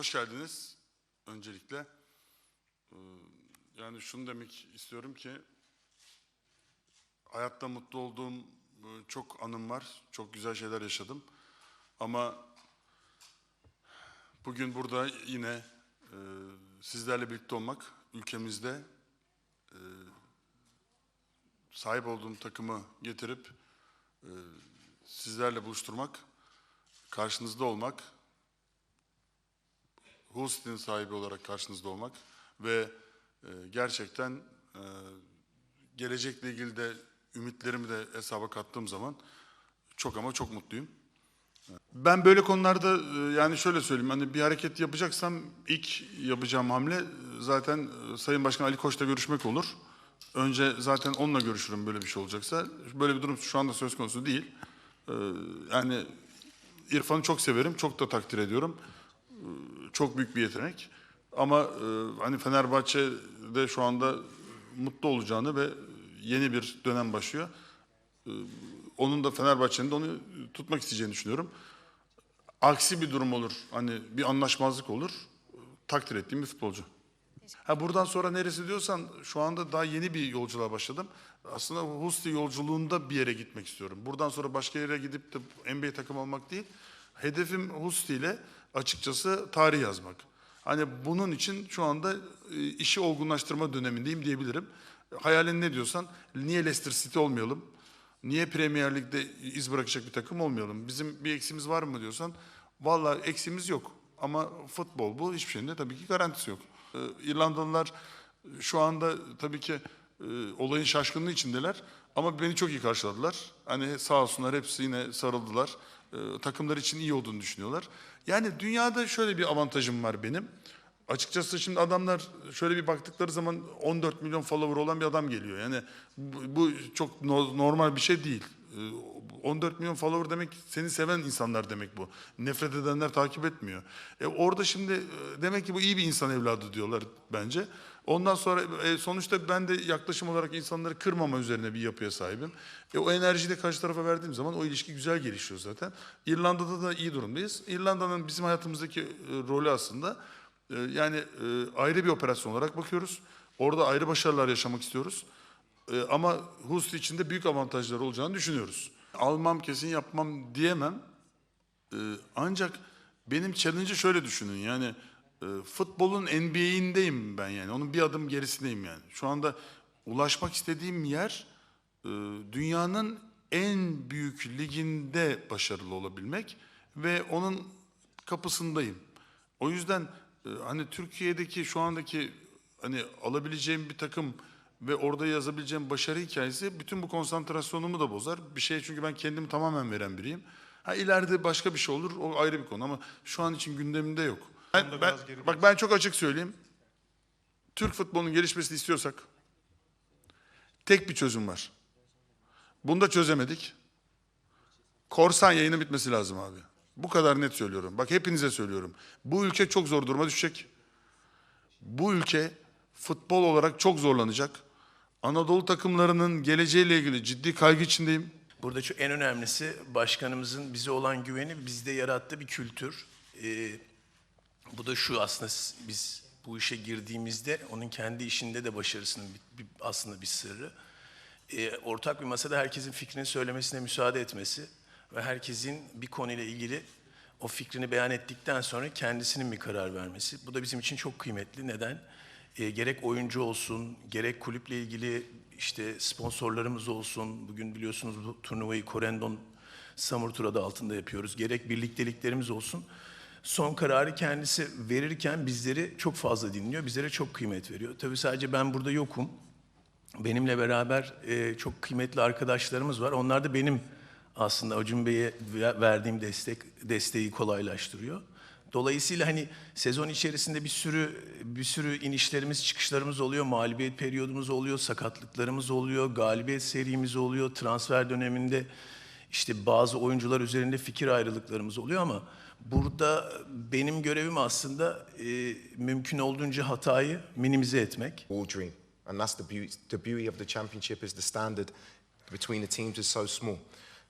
hoş geldiniz öncelikle. Yani şunu demek istiyorum ki hayatta mutlu olduğum çok anım var, çok güzel şeyler yaşadım. Ama bugün burada yine sizlerle birlikte olmak, ülkemizde sahip olduğum takımı getirip sizlerle buluşturmak, karşınızda olmak, Hulstin sahibi olarak karşınızda olmak ve e, gerçekten e, gelecekle ilgili de ümitlerimi de hesaba kattığım zaman çok ama çok mutluyum. Ben böyle konularda e, yani şöyle söyleyeyim hani bir hareket yapacaksam ilk yapacağım hamle e, zaten e, Sayın Başkan Ali Koç'la görüşmek olur. Önce zaten onunla görüşürüm böyle bir şey olacaksa. Böyle bir durum şu anda söz konusu değil. Yani İrfan'ı çok severim, çok da takdir ediyorum. E, Çok büyük bir yetenek. Ama e, hani Fenerbahçe'de şu anda mutlu olacağını ve yeni bir dönem başlıyor. E, Onun da Fenerbahçe'nin de onu tutmak isteyeceğini düşünüyorum. Aksi bir durum olur, hani bir anlaşmazlık olur. Takdir ettiğim bir futbolcu. Ha buradan sonra neresi diyorsan şu anda daha yeni bir yolculuğa başladım. Aslında Husti yolculuğunda bir yere gitmek istiyorum. Buradan sonra başka yere gidip de NBA takım almak değil. Hedefim Husti ile açıkçası tarih yazmak. Hani bunun için şu anda e, işi olgunlaştırma dönemindeyim diyebilirim. Hayalin ne diyorsan niye Leicester City olmayalım? Niye Premier Lig'de iz bırakacak bir takım olmayalım? Bizim bir eksimiz var mı diyorsan vallahi eksimiz yok. Ama futbol bu hiçbir şeyin de tabii ki garantisi yok. Ee, İrlandalılar şu anda tabii ki e, olayın şaşkınlığı içindeler. Ama beni çok iyi karşıladılar. Hani sağ olsunlar hepsi yine sarıldılar. Ee, takımlar için iyi olduğunu düşünüyorlar. Yani dünyada şöyle bir avantajım var benim. Açıkçası şimdi adamlar şöyle bir baktıkları zaman 14 milyon follower olan bir adam geliyor. Yani bu, bu çok no- normal bir şey değil. Ee, 14 milyon follower demek seni seven insanlar demek bu. Nefret edenler takip etmiyor. E orada şimdi e, demek ki bu iyi bir insan evladı diyorlar bence. Ondan sonra e, sonuçta ben de yaklaşım olarak insanları kırmama üzerine bir yapıya sahibim. E, o enerjiyi de karşı tarafa verdiğim zaman o ilişki güzel gelişiyor zaten. İrlanda'da da iyi durumdayız. İrlanda'nın bizim hayatımızdaki e, rolü aslında e, yani e, ayrı bir operasyon olarak bakıyoruz. Orada ayrı başarılar yaşamak istiyoruz. E, ama Husti için de büyük avantajları olacağını düşünüyoruz. Almam kesin yapmam diyemem. E, ancak benim challenge'ı şöyle düşünün yani e, futbolun NBA'indeyim ben yani onun bir adım gerisindeyim yani. Şu anda ulaşmak istediğim yer e, dünyanın en büyük liginde başarılı olabilmek ve onun kapısındayım. O yüzden e, hani Türkiye'deki şu andaki hani alabileceğim bir takım ve orada yazabileceğim başarı hikayesi bütün bu konsantrasyonumu da bozar. Bir şey çünkü ben kendimi tamamen veren biriyim. Ha ileride başka bir şey olur o ayrı bir konu ama şu an için gündemimde yok. Ben, ben- bak ben çok açık söyleyeyim. Türk futbolunun gelişmesini istiyorsak tek bir çözüm var. Bunu da çözemedik. Korsan yayının bitmesi lazım abi. Bu kadar net söylüyorum. Bak hepinize söylüyorum. Bu ülke çok zor duruma düşecek. Bu ülke futbol olarak çok zorlanacak. Anadolu takımlarının geleceğiyle ilgili ciddi kaygı içindeyim. Burada şu en önemlisi başkanımızın bize olan güveni bizde yarattığı bir kültür. Ee, bu da şu aslında biz bu işe girdiğimizde onun kendi işinde de başarısının bir- bir- aslında bir sırrı. Ee, ortak bir masada herkesin fikrini söylemesine müsaade etmesi ve herkesin bir konuyla ilgili o fikrini beyan ettikten sonra kendisinin bir karar vermesi. Bu da bizim için çok kıymetli. Neden? Ee, gerek oyuncu olsun, gerek kulüple ilgili işte sponsorlarımız olsun. Bugün biliyorsunuz bu turnuvayı Corendon Summer Tour adı altında yapıyoruz. Gerek birlikteliklerimiz olsun. Son kararı kendisi verirken bizleri çok fazla dinliyor. Bizlere çok kıymet veriyor. Tabii sadece ben burada yokum. Benimle beraber e, çok kıymetli arkadaşlarımız var. Onlar da benim aslında Acun Bey'e ve- verdiğim destek desteği kolaylaştırıyor. Dolayısıyla hani sezon içerisinde bir sürü bir sürü inişlerimiz, çıkışlarımız oluyor, mağlubiyet periyodumuz oluyor, sakatlıklarımız oluyor, galibiyet serimiz oluyor, transfer döneminde işte bazı oyuncular üzerinde fikir ayrılıklarımız oluyor ama burada benim görevim aslında e, mümkün olduğunca hatayı minimize etmek. all dream. And that's the beauty, the beauty of the championship is the standard between the teams is so small.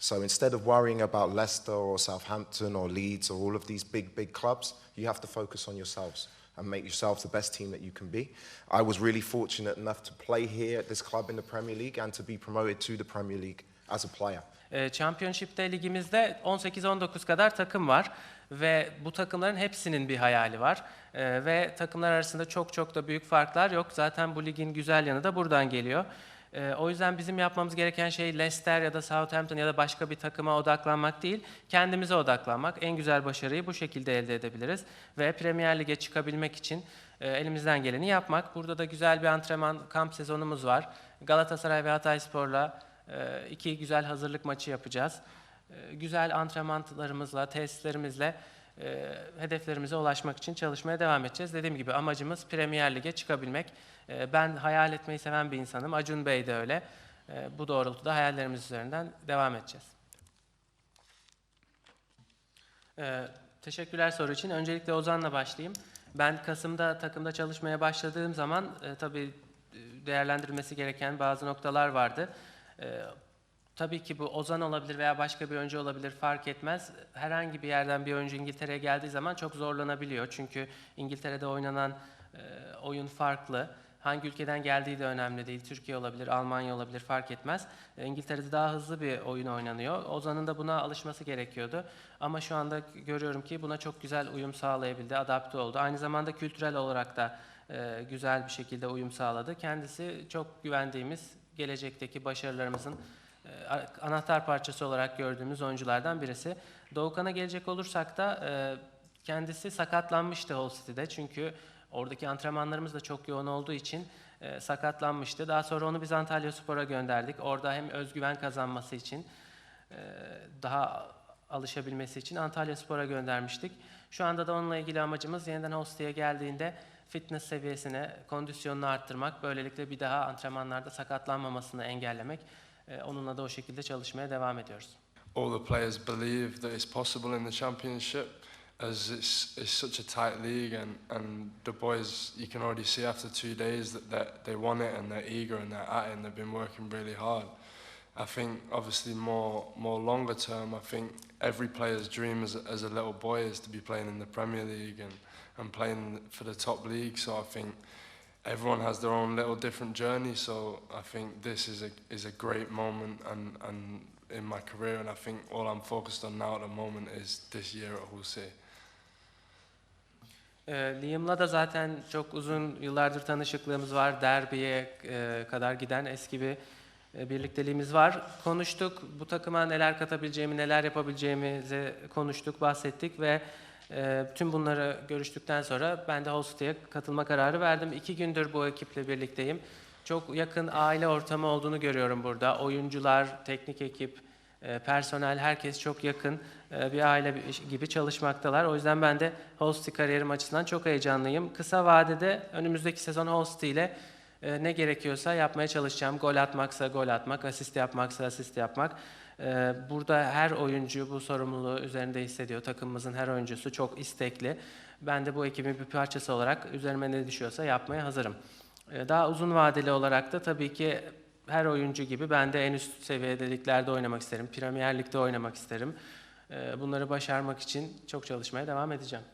So instead of worrying about Leicester or Southampton or Leeds or all of these big, big clubs, you have to focus on yourselves and make yourselves the best team that you can be. I was really fortunate enough to play here at this club in the Premier League and to be promoted to the Premier League as a player. E, Championship'te ligimizde 18-19 kadar takım var ve bu takımların hepsinin bir hayali var. E, ve takımlar arasında çok çok da büyük farklar yok. Zaten bu ligin güzel yanı da buradan geliyor. E, o yüzden bizim yapmamız gereken şey Leicester ya da Southampton ya da başka bir takıma odaklanmak değil, kendimize odaklanmak. En güzel başarıyı bu şekilde elde edebiliriz ve Premier Lig'e çıkabilmek için e, elimizden geleni yapmak. Burada da güzel bir antrenman kamp sezonumuz var. Galatasaray ve Hatayspor'la e, iki güzel hazırlık maçı yapacağız. E, Güzel antrenmanlarımızla, tesislerimizle e, hedeflerimize ulaşmak için çalışmaya devam edeceğiz. Dediğim gibi amacımız Premier Lig'e çıkabilmek. E, Ben hayal etmeyi seven bir insanım. Acun Bey de öyle. E, Bu doğrultuda hayallerimiz üzerinden devam edeceğiz. Teşekkürler soru için. Öncelikle Ozan'la başlayayım. Ben Kasım'da takımda çalışmaya başladığım zaman e, tabii değerlendirilmesi gereken bazı noktalar vardı. Tabii ki bu Ozan olabilir veya başka bir oyuncu olabilir fark etmez. Herhangi bir yerden bir oyuncu İngiltere'ye geldiği zaman çok zorlanabiliyor. Çünkü İngiltere'de oynanan e, oyun farklı. Hangi ülkeden geldiği de önemli değil. Türkiye olabilir, Almanya olabilir fark etmez. E, İngiltere'de daha hızlı bir oyun oynanıyor. Ozan'ın da buna alışması gerekiyordu. Ama şu anda görüyorum ki buna çok güzel uyum sağlayabildi, adapte oldu. Aynı zamanda kültürel olarak da e, güzel bir şekilde uyum sağladı. Kendisi çok güvendiğimiz, gelecekteki başarılarımızın anahtar parçası olarak gördüğümüz oyunculardan birisi. Doğukan'a gelecek olursak da e, kendisi sakatlanmıştı Hull City'de. Çünkü oradaki antrenmanlarımız da çok yoğun olduğu için e, sakatlanmıştı. Daha sonra onu biz Antalya Spor'a gönderdik. Orada hem özgüven kazanması için e, daha alışabilmesi için Antalya Spor'a göndermiştik. Şu anda da onunla ilgili amacımız yeniden Hostia'ya geldiğinde fitness seviyesine, kondisyonunu arttırmak. Böylelikle bir daha antrenmanlarda sakatlanmamasını engellemek. Onunla da o şekilde çalışmaya devam ediyoruz. all the players believe that it's possible in the championship as it's, it's such a tight league and, and the boys you can already see after two days that they they want it and they're eager and they're at it and they've been working really hard. I think obviously more more longer term I think every player's dream as a, as a little boy is to be playing in the Premier League and, and playing for the top league so I think everyone has their own little different journey so I think this is a is a great moment and, and in my career and I think all I'm focused on now at the moment is this year at Hull City. E, Liam'la da zaten çok uzun yıllardır tanışıklığımız var. Derby'ye e, kadar giden eski bir e, birlikteliğimiz var. Konuştuk, bu takıma neler katabileceğimi, neler yapabileceğimizi konuştuk, bahsettik ve e, tüm bunları görüştükten sonra ben de Holstey'e katılma kararı verdim. İki gündür bu ekiple birlikteyim. Çok yakın aile ortamı olduğunu görüyorum burada. Oyuncular, teknik ekip, e, personel, herkes çok yakın e, bir aile gibi çalışmaktalar. O yüzden ben de Holstey kariyerim açısından çok heyecanlıyım. Kısa vadede önümüzdeki sezon Holstey ile e, ne gerekiyorsa yapmaya çalışacağım. Gol atmaksa gol atmak, asist yapmaksa asist yapmak. E, Burada her oyuncu bu sorumluluğu üzerinde hissediyor. Takımımızın her oyuncusu çok istekli. Ben de bu ekibin bir parçası olarak üzerime ne düşüyorsa yapmaya hazırım. E, Daha uzun vadeli olarak da tabii ki her oyuncu gibi ben de en üst seviyede liglerde oynamak isterim. Premier Lig'de oynamak isterim. E, Bunları başarmak için çok çalışmaya devam edeceğim.